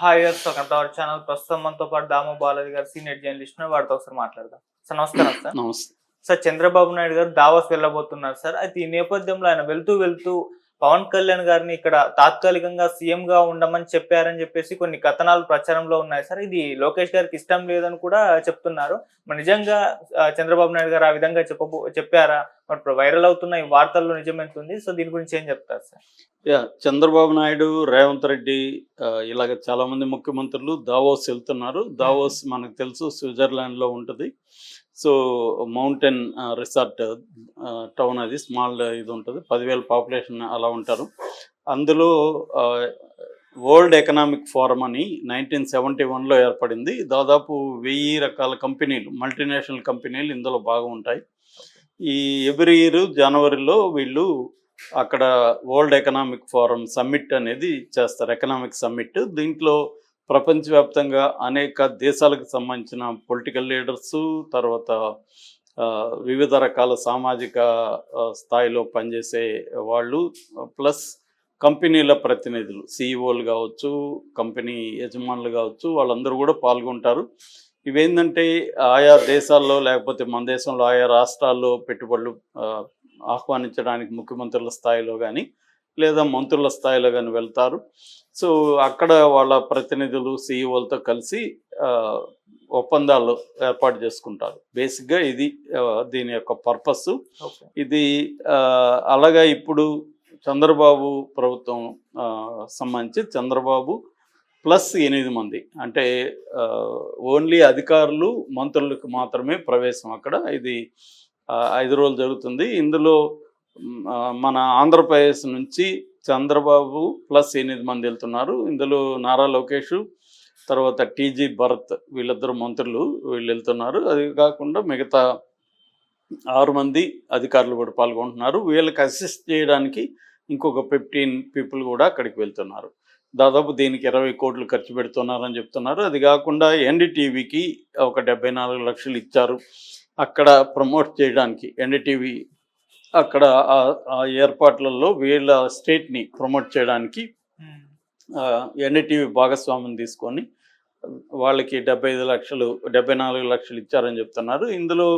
Hi welcome to our channel ప్రస్తుతం మనతో పాటు దాము బాలాజీ గారు సీనియర్ జర్నలిస్ట్. వారితో ఒకసారి మాట్లాడదాం. సార్ నమస్కారం సార్. నమస్తే. సార్ చంద్రబాబు నాయుడు గారు దావోస్ వెళ్ళబోతున్నారు సార్. అయితే ఈ నేపథ్యంలో ఆయన వెళ్తూ వెళ్తూ పవన్ కళ్యాణ్ గారిని ఇక్కడ తాత్కాలికంగా సీఎం గా ఉండమని చెప్పారని చెప్పేసి కొన్ని కథనాలు ప్రచారంలో ఉన్నాయి. సార్ ఇది లోకేష్ గారికి ఇష్టం లేదని కూడా చెప్తున్నారు. మరి నిజంగా చంద్రబాబు నాయుడు గారు ఆ విధంగా చెప్పబో చెప్పారా? మరి వైరల్ అవుతున్న ఈ వార్తల్లో నిజమవుతుంది సో దీని గురించి ఏం చెప్తారు సార్? యా చంద్రబాబు నాయుడు రేవంత్ రెడ్డి ఇలాగ చాలా మంది ముఖ్యమంత్రులు దావోస్ వెళ్తున్నారు. దావోస్ మనకు తెలుసు స్విట్జర్లాండ్లో ఉంటుంది. సో మౌంటైన్ రిసార్ట్ టౌన్ అది స్మాల్ ఇది ఉంటుంది. పదివేల పాపులేషన్ అలా ఉంటారు. అందులో వరల్డ్ ఎకనామిక్ ఫోరం అని నైన్టీన్ సెవెంటీ వన్లో ఏర్పడింది. దాదాపు వెయ్యి రకాల కంపెనీలు మల్టీనేషనల్ కంపెనీలు ఇందులో బాగా ఉంటాయి. ఈ ఎవ్రీ ఇయర్ జనవరిలో వీళ్ళు అక్కడ వరల్డ్ ఎకనామిక్ ఫోరం సమ్మిట్ అనేది చేస్తారు ఎకనామిక్ సమ్మిట్. దీంట్లో ప్రపంచవ్యాప్తంగా అనేక దేశాలకు సంబంధించిన పొలిటికల్ లీడర్స్ తర్వాత వివిధ రకాల సామాజిక స్థాయిలో పనిచేసే వాళ్ళు ప్లస్ కంపెనీల ప్రతినిధులు సిఇఓలు కావచ్చు కంపెనీ యజమానులు కావచ్చు వాళ్ళందరూ కూడా పాల్గొంటారు. ఇవేంటంటే ఆయా దేశాల్లో లేకపోతే మన దేశంలో ఆయా రాష్ట్రాల్లో పెట్టుబడులు ఆహ్వానించడానికి ముఖ్యమంత్రుల స్థాయిలో కానీ లేదా మంత్రుల స్థాయిలో కానీ వెళ్తారు. సో అక్కడ వాళ్ళ ప్రతినిధులు సీఈఓలతో కలిసి ఒప్పందాలు ఏర్పాటు చేసుకుంటారు. బేసిక్గా ఇది దీని యొక్క పర్పస్ ఇది అలాగా ఇప్పుడు చంద్రబాబు ప్రభుత్వం సంబంధించి చంద్రబాబు ప్లస్ ఎనిమిది మంది. అంటే ఓన్లీ అధికారులు మంత్రులకు మాత్రమే ప్రవేశం అక్కడ. ఇది ఐదు రోజులు జరుగుతుంది. ఇందులో మన ఆంధ్రప్రదేశ్ నుంచి చంద్రబాబు ప్లస్ ఎనిమిది మంది వెళ్తున్నారు. ఇందులో నారా లోకేష్ తర్వాత టీజీ భరత్ వీళ్ళిద్దరు మంత్రులు వీళ్ళు వెళ్తున్నారు. అది కాకుండా మిగతా ఆరు మంది అధికారులు కూడా పాల్గొంటున్నారు. వీళ్ళకి అసిస్ట్ చేయడానికి ఇంకొక ఫిఫ్టీన్ పీపుల్ కూడా అక్కడికి వెళ్తున్నారు. దాదాపు దీనికి ఇరవై కోట్లు ఖర్చు పెడుతున్నారని చెప్తున్నారు. అది కాకుండా ఎన్డీటీవీకి ఒక డెబ్బై నాలుగు లక్షలు ఇచ్చారు. అక్కడ ప్రమోట్ చేయడానికి ఎన్డీటీవీ అక్కడ ఆ- ఏర్పాట్లలో వీళ్ళ స్టేట్ని ప్రమోట్ చేయడానికి ఎన్డీటీవీ భాగస్వామ్యం తీసుకొని వాళ్ళకి డెబ్బై ఐదు లక్షలు డెబ్బై నాలుగు లక్షలు ఇచ్చారని చెప్తున్నారు. ఇందులో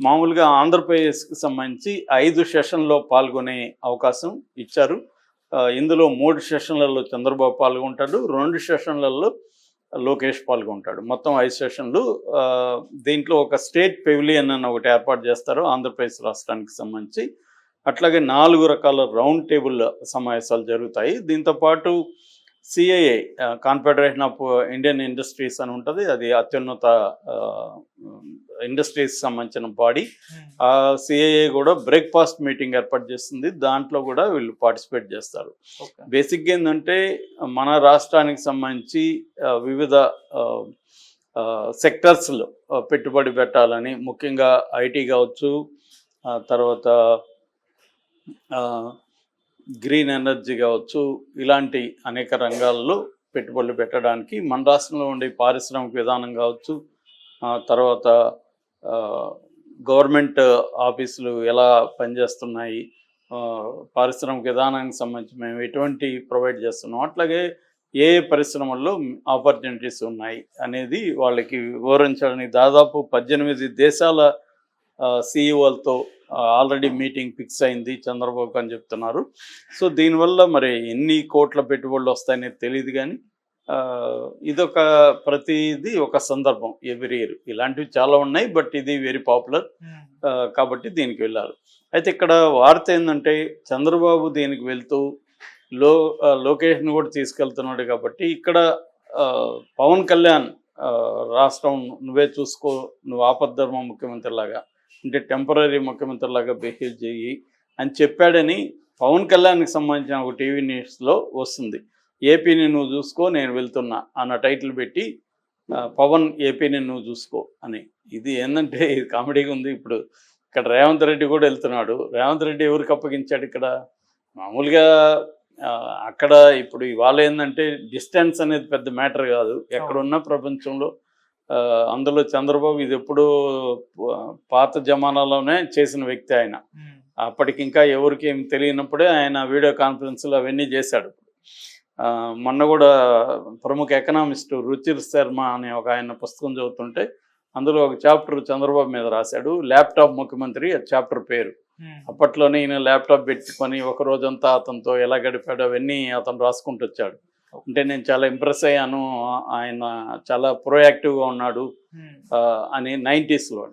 మామూలుగా ఆంధ్రప్రదేశ్కి సంబంధించి ఐదు సెషన్లో పాల్గొనే అవకాశం ఇచ్చారు. ఇందులో మూడు సెషన్లలో చంద్రబాబు పాల్గొంటాడు రెండు సెషన్లలో లోకేష్ పాల్గొంటాడు. మొత్తం ఐదు సెషన్లు దీంట్లో ఒక స్టేట్ పెవిలియన్ అని ఒకటి ఏర్పాటు చేస్తారు ఆంధ్రప్రదేశ్ రాష్ట్రానికి సంబంధించి. అట్లాగే నాలుగు రకాల రౌండ్ టేబుల్ సమావేశాలు జరుగుతాయి. దీంతో పాటు CIA confederation of Indian industries అని ఉంటుంది. అది అత్యున్నత ఇండస్ట్రీస్ సంబంధించిన బాడీ. ఆ సిఐఏ కూడా బ్రేక్ఫాస్ట్ మీటింగ్ ఏర్పాటు చేస్తుంది. దాంట్లో కూడా వీళ్ళు పార్టిసిపేట్ చేస్తారు. బేసిక్గా ఏంటంటే మన రాష్ట్రానికి సంబంధించి వివిధ సెక్టర్స్లో పెట్టుబడి పెట్టాలని ముఖ్యంగా ఐటీ కావచ్చు తర్వాత గ్రీన్ ఎనర్జీ కావచ్చు ఇలాంటి అనేక రంగాల్లో పెట్టుబడులు పెట్టడానికి మన రాష్ట్రంలో ఉండే పారిశ్రామిక విధానం కావచ్చు తర్వాత గవర్నమెంట్ ఆఫీసులు ఎలా పనిచేస్తున్నాయి? పారిశ్రామిక విధానానికి సంబంధించి మేము ఎటువంటి ప్రొవైడ్ చేస్తున్నాం? అట్లాగే ఏ ఏ పరిశ్రమల్లో ఆపర్చునిటీస్ ఉన్నాయి అనేది వాళ్ళకి వివరించడానికి దాదాపు పద్దెనిమిది దేశాల సిఇఓలతో ఆల్రెడీ మీటింగ్ ఫిక్స్ అయింది చంద్రబాబు అని చెప్తున్నారు. సో దీనివల్ల మరి ఎన్ని కోట్ల పెట్టుబడులు వస్తాయనేది తెలియదు కానీ ఇదొక ప్రతిది ఒక సందర్భం. ఎవ్రీ ఇయర్ ఇలాంటివి చాలా ఉన్నాయి బట్ ఇది వెరీ పాపులర్ ఆ, కాబట్టి దీనికి వెళ్ళారు అయితే ఇక్కడ వార్త ఏంటంటే చంద్రబాబు దీనికి వెళ్తూ లో లోకేష్ని కూడా తీసుకెళ్తున్నాడు కాబట్టి ఇక్కడ పవన్ కళ్యాణ్ రాష్ట్రం నువ్వే చూసుకో నువ్వు ఆపద్ధర్మ ముఖ్యమంత్రి లాగా అంటే టెంపరీ ముఖ్యమంత్రి లాగా బిహేవ్ చేయి అని చెప్పాడని పవన్ కళ్యాణ్కి సంబంధించిన ఒక టీవీ న్యూస్లో వస్తుంది. ఏపీని నువ్వు చూసుకో నేను వెళ్తున్నా అన్న టైటిల్ పెట్టి పవన్ ఏపీని నువ్వు చూసుకో అని. ఇది ఏంటంటే ఇది కామెడీగా ఉంది ఇప్పుడు. ఇక్కడ రేవంత్ రెడ్డి కూడా వెళ్తున్నాడు. రేవంత్ రెడ్డి ఎవరికి అప్పగించాడు ఇక్కడ? మామూలుగా అక్కడ ఇప్పుడు ఇవాళ ఏంటంటే డిస్టెన్స్ అనేది పెద్ద మ్యాటర్ కాదు. ఎక్కడున్న ప్రపంచంలో అందులో చంద్రబాబు ఇది ఎప్పుడూ పాత జమానాలోనే చేసిన వ్యక్తి ఆయన. అప్పటికి ఇంకా ఎవరికి ఏం తెలియనప్పుడే ఆయన వీడియో కాన్ఫరెన్స్లు అవన్నీ చేశాడు. మొన్న కూడా ప్రముఖ ఎకనామిస్ట్ రుచిర్ శర్మ అనే ఒక ఆయన పుస్తకం చదువుతుంటే అందులో ఒక చాప్టర్ చంద్రబాబు మీద రాశాడు ల్యాప్టాప్ ముఖ్యమంత్రి చాప్టర్ పేరు. అప్పట్లోనే ఈయన ల్యాప్టాప్ పెట్టుకొని ఒక రోజంతా అతనితో ఎలా గడిపాడో అవన్నీ అతను రాసుకుంటూ వచ్చాడు. అంటే నేను చాలా ఇంప్రెస్ అయ్యాను ఆయన చాలా ప్రొయాక్టివ్గా ఉన్నాడు అని నైంటీస్లో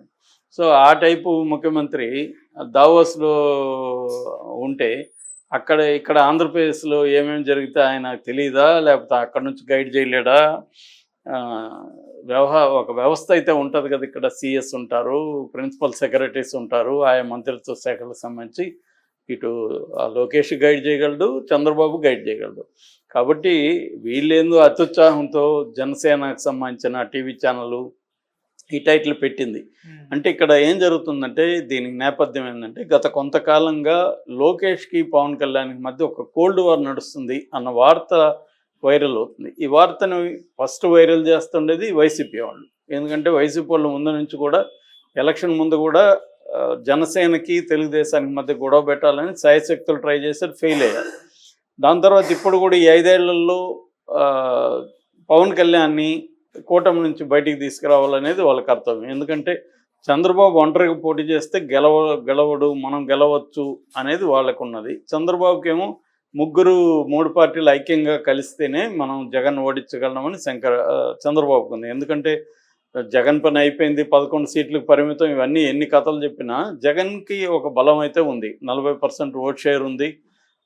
సో ఆ టైపు ముఖ్యమంత్రి దావోస్లో ఉంటే అక్కడ ఇక్కడ ఆంధ్రప్రదేశ్లో ఏమేమి జరిగితే ఆయన తెలియదా లేకపోతే అక్కడ నుంచి గైడ్ చేయలేడా? వ్యవహార ఒక వ్యవస్థ అయితే ఉంటుంది కదా ఇక్కడ. సిఎస్ ఉంటారు ప్రిన్సిపల్ సెక్రటరీస్ ఉంటారు ఆయా మంత్రిత్వ శాఖలకు సంబంధించి ఇటు లోకేష్ గైడ్ చేయగలడు చంద్రబాబు గైడ్ చేయగలడు. కాబట్టి వీళ్ళేందో అత్యుత్సాహంతో జనసేనకు సంబంధించిన టీవీ ఛానల్ ఈ టైటిల్ పెట్టింది. అంటే ఇక్కడ ఏం జరుగుతుందంటే దీనికి నేపథ్యం ఏంటంటే గత కొంతకాలంగా లోకేష్కి పవన్ కళ్యాణ్కి మధ్య ఒక కోల్డ్ వార్ నడుస్తుంది అన్న వార్త వైరల్ అవుతుంది. ఈ వార్తను ఫస్ట్ వైరల్ చేస్తుండేది వైసీపీ వాళ్ళు. ఎందుకంటే వైసీపీ వాళ్ళు ముందు నుంచి కూడా ఎలక్షన్ ముందు కూడా జనసేనకి తెలుగుదేశానికి మధ్య గొడవ పెట్టాలని శాయశక్తులు ట్రై చేశారు ఫెయిల్ అయ్యారు. దాని తర్వాత ఇప్పుడు కూడా ఈ ఐదేళ్ళలో పవన్ కళ్యాణ్ని కూటమి నుంచి బయటికి తీసుకురావాలనేది వాళ్ళ కర్తవ్యం. ఎందుకంటే చంద్రబాబు ఒంటరిగా పోటీ చేస్తే గెలవ గెలవడు మనం గెలవచ్చు అనేది వాళ్ళకు ఉన్నది ఏమో ముగ్గురు మూడు పార్టీలు ఐక్యంగా కలిస్తేనే మనం జగన్ ఓడించగలమని శంకర్ చంద్రబాబుకు ఉంది ఎందుకంటే జగన్ పని అయిపోయింది పదకొండు సీట్లకు పరిమితం ఇవన్నీ ఎన్ని కథలు చెప్పినా జగన్కి ఒక బలం అయితే ఉంది. నలభై పర్సెంట్ ఓట్ షేర్ ఉంది.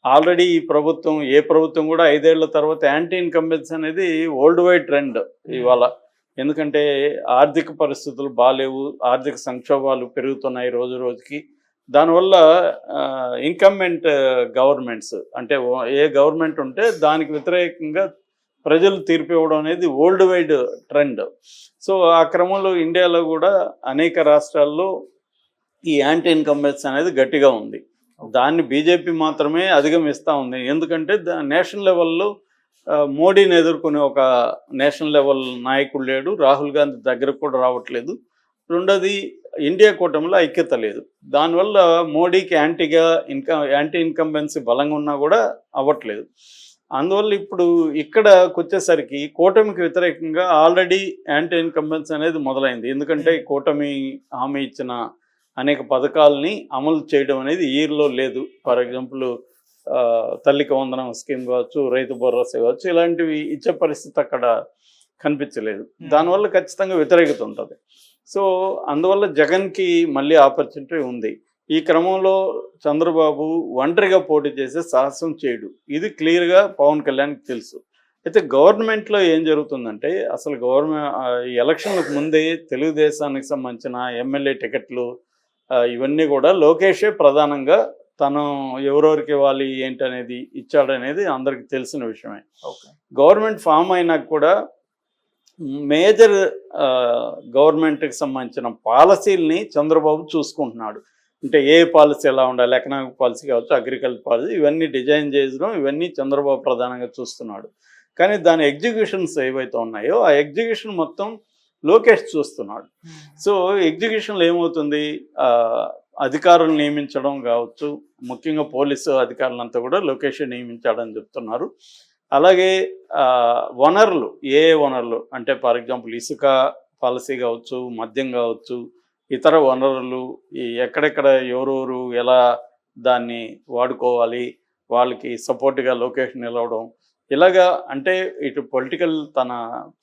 ఆల్రెడీ ఈ ప్రభుత్వం ఏ ప్రభుత్వం కూడా ఐదేళ్ళ తర్వాత యాంటీ ఇన్కంబెన్స్ అనేది వరల్డ్ వైడ్ ట్రెండ్ ఇవాళ. ఎందుకంటే ఆర్థిక పరిస్థితులు బాగాలేవు ఆర్థిక సంక్షోభాలు పెరుగుతున్నాయి రోజు రోజుకి. దానివల్ల ఇన్కంబెంట్ గవర్నమెంట్స్ అంటే ఓ- ఏ గవర్నమెంట్ ఉంటే దానికి వ్యతిరేకంగా ప్రజలు తీర్పు ఇవ్వడం అనేది వరల్డ్ వైడ్ ట్రెండ్. సో ఆ క్రమంలో ఇండియాలో కూడా అనేక రాష్ట్రాల్లో ఈ యాంటీ ఇన్కంబెన్స్ అనేది గట్టిగా ఉంది. దాన్ని బీజేపీ మాత్రమే అధిగమిస్తూ ఉంది. ఎందుకంటే దా- నేషనల్ లెవెల్లో మోడీని ఎదుర్కొనే ఒక నేషనల్ లెవెల్ నాయకుడు లేడు. రాహుల్ గాంధీ దగ్గరకు కూడా రావట్లేదు. రెండోది ఇండియా కూటమిలో ఐక్యత లేదు. దానివల్ల మోడీకి యాంటీగా ఇన్క యాంటీ ఇన్కంబెన్సీ బలంగా ఉన్నా కూడా అవ్వట్లేదు. అందువల్ల ఇప్పుడు ఇక్కడకు వచ్చేసరికి కూటమికి వ్యతిరేకంగా ఆల్రెడీ యాంటీ ఇన్కంబెన్స్ అనేది మొదలైంది. ఎందుకంటే ఈ కూటమి హామీ ఇచ్చిన అనేక పథకాలని అమలు చేయడం అనేది ఈ ఇయర్లో లేదు. ఫర్ ఎగ్జాంపుల్ తల్లికి వందనం స్కీమ్ కావచ్చు రైతు భరోసా కావచ్చు ఇలాంటివి ఇచ్చే పరిస్థితి అక్కడ కనిపించలేదు. దానివల్ల ఖచ్చితంగా వ్యతిరేకత ఉంటుంది. సో అందువల్ల జగన్కి మళ్ళీ ఆపర్చునిటీ ఉంది. ఈ క్రమంలో చంద్రబాబు ఒంటరిగా పోటీ చేసే సాహసం చేయడు. ఇది క్లియర్గా పవన్ కళ్యాణ్కి తెలుసు. అయితే గవర్నమెంట్లో ఏం జరుగుతుందంటే అసలు గవర్నమెంట్ ఎలక్షన్లకు ముందే తెలుగుదేశానికి సంబంధించిన ఎమ్మెల్యే టికెట్లు ఇవన్నీ కూడా లోకేషే ప్రధానంగా తను ఎవరెవరికి ఇవ్వాలి ఏంటనేది ఇచ్చాడనేది అందరికీ తెలిసిన విషయమే. ఓకే. గవర్నమెంట్ ఫామ్ అయినాక కూడా మేజర్ గవర్నమెంట్కి సంబంధించిన పాలసీల్ని చంద్రబాబు చూసుకుంటున్నాడు. అంటే ఏ పాలసీ ఎలా ఉండాలి ఎకనామిక్ పాలసీ కావచ్చు అగ్రికల్చర్ పాలసీ ఇవన్నీ డిజైన్ చేయడం ఇవన్నీ చంద్రబాబు ప్రధానంగా చూస్తున్నాడు. కానీ దాని ఎగ్జిక్యూషన్స్ ఏవైతే ఉన్నాయో ఆ ఎగ్జిక్యూషన్ మొత్తం లోకేష్ చూస్తున్నాడు. ఉమ్, సో ఎగ్జిక్యూషన్లో ఏమవుతుంది? అధికారులు నియమించడం కావచ్చు ముఖ్యంగా పోలీసు అధికారులంతా కూడా లోకేష్ నియమించాడని చెప్తున్నారు. అలాగే వనరులు ఏ ఏ వనరులు? అంటే ఫర్ ఎగ్జాంపుల్ ఇసుక పాలసీ కావచ్చు మద్యం కావచ్చు ఇతర వనరులు ఈ ఎక్కడెక్కడ ఎవరెవరు ఎలా దాన్ని వాడుకోవాలి వాళ్ళకి సపోర్ట్గా లొకేషన్ నిలవడం ఇలాగా అంటే ఇటు పొలిటికల్ తన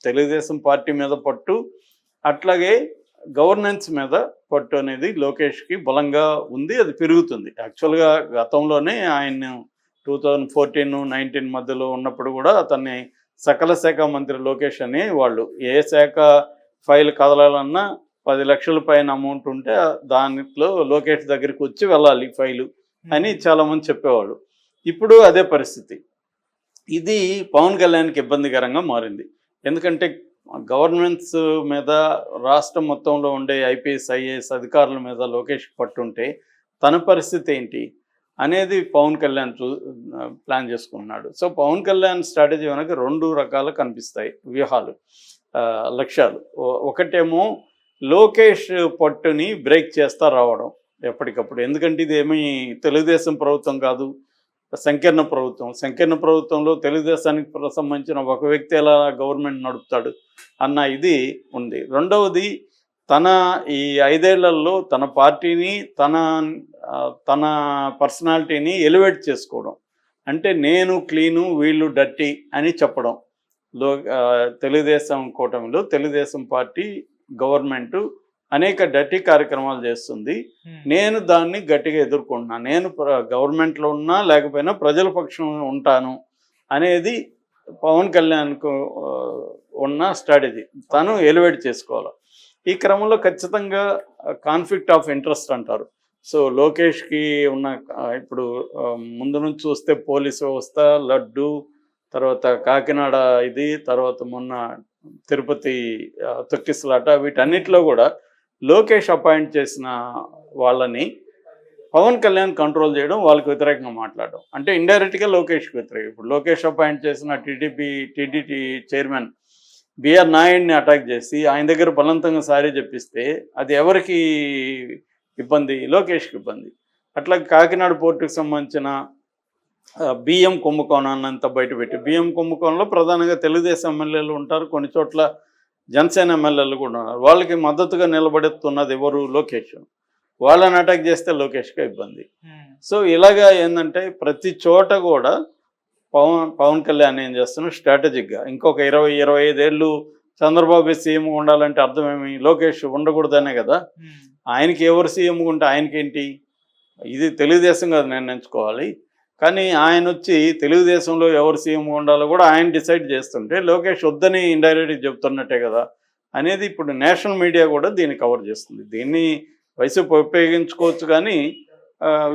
తెలుగుదేశం పార్టీ మీద పట్టు అట్లాగే గవర్నెన్స్ మీద పట్టు అనేది లోకేష్కి బలంగా ఉంది అది పెరుగుతుంది. యాక్చువల్గా గతంలోనే ఆయన టూ థౌజండ్ ఫోర్టీన్ నైన్టీన్ మధ్యలో ఉన్నప్పుడు కూడా అతన్ని సకల శాఖ మంత్రి లోకేష్ అని వాళ్ళు ఏ శాఖ ఫైల్ కదలాలన్నా పది లక్షల పైన అమౌంట్ ఉంటే దానిలో లోకేష్ దగ్గరికి వచ్చి వెళ్ళాలి ఫైలు అని చాలామంది చెప్పేవాళ్ళు. ఇప్పుడు అదే పరిస్థితి. ఇది పవన్ కళ్యాణ్కి ఇబ్బందికరంగా మారింది. ఎందుకంటే గవర్నమెంట్స్ మీద రాష్ట్రం మొత్తంలో ఉండే ఐపీఎస్ ఐఏఎస్ అధికారుల మీద లోకేష్ పట్టుంటే తన పరిస్థితి ఏంటి అనేది పవన్ కళ్యాణ్ చూ ప్లాన్ చేసుకున్నాడు సో పవన్ కళ్యాణ్ స్ట్రాటజీ వెనక రెండు రకాలు కనిపిస్తాయి వ్యూహాలు లక్ష్యాలు. ఒకటేమో లోకేష్ పట్టుని బ్రేక్ చేస్తా రావడం ఎప్పటికప్పుడు. ఎందుకంటే ఇది ఏమీ తెలుగుదేశం ప్రభుత్వం కాదు. సంకీర్ణ ప్రభుత్వం. సంకీర్ణ ప్రభుత్వంలో తెలుగుదేశానికి సంబంధించిన ఒక వ్యక్తి ఎలా గవర్నమెంట్ నడుపుతాడు అన్న ఇది ఉంది. రెండవది తన ఈ ఐదేళ్ళలో తన పార్టీని తన తన పర్సనాలిటీని ఎలివేట్ చేసుకోవడం. అంటే నేను క్లీను వీళ్ళు డర్టీ అని చెప్పడం. లో తెలుగుదేశం కూటమిలో తెలుగుదేశం పార్టీ గవర్నమెంటు అనేక డర్టీ కార్యక్రమాలు చేస్తుంది. నేను దాన్ని గట్టిగా ఎదుర్కొంటున్నా. నేను గవర్నమెంట్లో ఉన్నా లేకపోయినా ప్రజల పక్షం ఉంటాను అనేది పవన్ కళ్యాణ్కు ఉన్న స్ట్రాటజీ. తను ఎలివేట్ చేసుకోవాలి. ఈ క్రమంలో ఖచ్చితంగా కాన్ఫ్లిక్ట్ ఆఫ్ ఇంట్రెస్ట్ అంటారు. సో లోకేష్కి ఉన్న ఇప్పుడు ముందు నుంచి చూస్తే పోలీసు వ్యవస్థ లడ్డు తర్వాత కాకినాడ ఇది తర్వాత మొన్న తిరుపతి తొక్కిసలాట వీటన్నిటిలో కూడా లోకేష్ అపాయింట్ చేసిన వాళ్ళని పవన్ కళ్యాణ్ కంట్రోల్ చేయడం వాళ్ళకి వ్యతిరేకంగా మాట్లాడడం. అంటే ఇండైరెక్ట్గా లోకేష్కి వ్యతిరేకం. ఇప్పుడు లోకేష్ అపాయింట్ చేసిన టీడీపీ టీడీటీ చైర్మన్ బిఆర్ నాయుడిని అటాక్ చేసి ఆయన దగ్గర బలవంతంగా సారీ చెప్పిస్తే అది ఎవరికి ఇబ్బంది? లోకేష్కి ఇబ్బంది. అట్లా కాకినాడ పోర్టుకు సంబంధించిన బియ్యం కుంభకోణాన్ని అంతా బయటపెట్టి బియ్యం కుంభకోణంలో ప్రధానంగా తెలుగుదేశం ఎమ్మెల్యేలు ఉంటారు. కొన్ని చోట్ల జనసేన ఎమ్మెల్యేలు కూడా ఉన్నారు. వాళ్ళకి మద్దతుగా నిలబడుతున్నది ఎవరు? లోకేష్. వాళ్ళని అటాక్ చేస్తే లోకేష్కే ఇబ్బంది. సో ఇలాగా ఏంటంటే ప్రతి చోట కూడా పవన్ పవన్ కళ్యాణ్ ఏం చేస్తున్నాడు స్ట్రాటజిక్గా ఇంకొక ఇరవై ఇరవై ఐదేళ్ళు చంద్రబాబు సీఎం ఉండాలంటే అర్థమేమి? లోకేష్ ఉండకూడదనే కదా. ఆయనకి ఎవరు సీఎం ఉంటే ఆయనకేంటి? ఇది తెలుగుదేశం కదా నిర్ణయించుకోవాలి కానీ ఆయన వచ్చి తెలుగుదేశంలో ఎవరు సీఎం ఉండాలో కూడా ఆయన డిసైడ్ చేస్తుంటే లోకేష్ వద్దని ఇండైరెక్ట్గా చెప్తున్నట్టే కదా అనేది ఇప్పుడు నేషనల్ మీడియా కూడా దీన్ని కవర్ చేస్తుంది. దీన్ని వైసీపీ ఉపయోగించుకోవచ్చు కానీ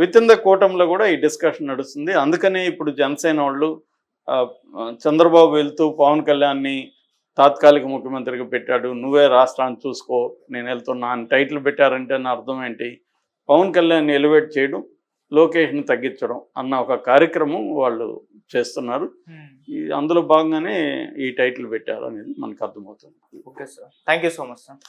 విత్ ఇన్ ద కూటమిలో కూడా ఈ డిస్కషన్ నడుస్తుంది. అందుకనే ఇప్పుడు జనసేన వాళ్ళు చంద్రబాబు వెళ్తూ పవన్ కళ్యాణ్ని తాత్కాలిక ముఖ్యమంత్రిగా పెట్టాడు. నువ్వే రాష్ట్రాన్ని చూసుకో నేను వెళ్తున్నా అని టైటిల్ పెట్టారంటే నా అర్థం ఏంటి? పవన్ కళ్యాణ్ని ఎలివేట్ చేయడం లోకేష్ని తగ్గించడం అన్న ఒక కార్యక్రమం వాళ్ళు చేస్తున్నారు. ఈ అందులో భాగంగానే ఈ టైటిల్ పెట్టారు అనేది మనకు అర్థమవుతుంది. Okay sir thank you so much sir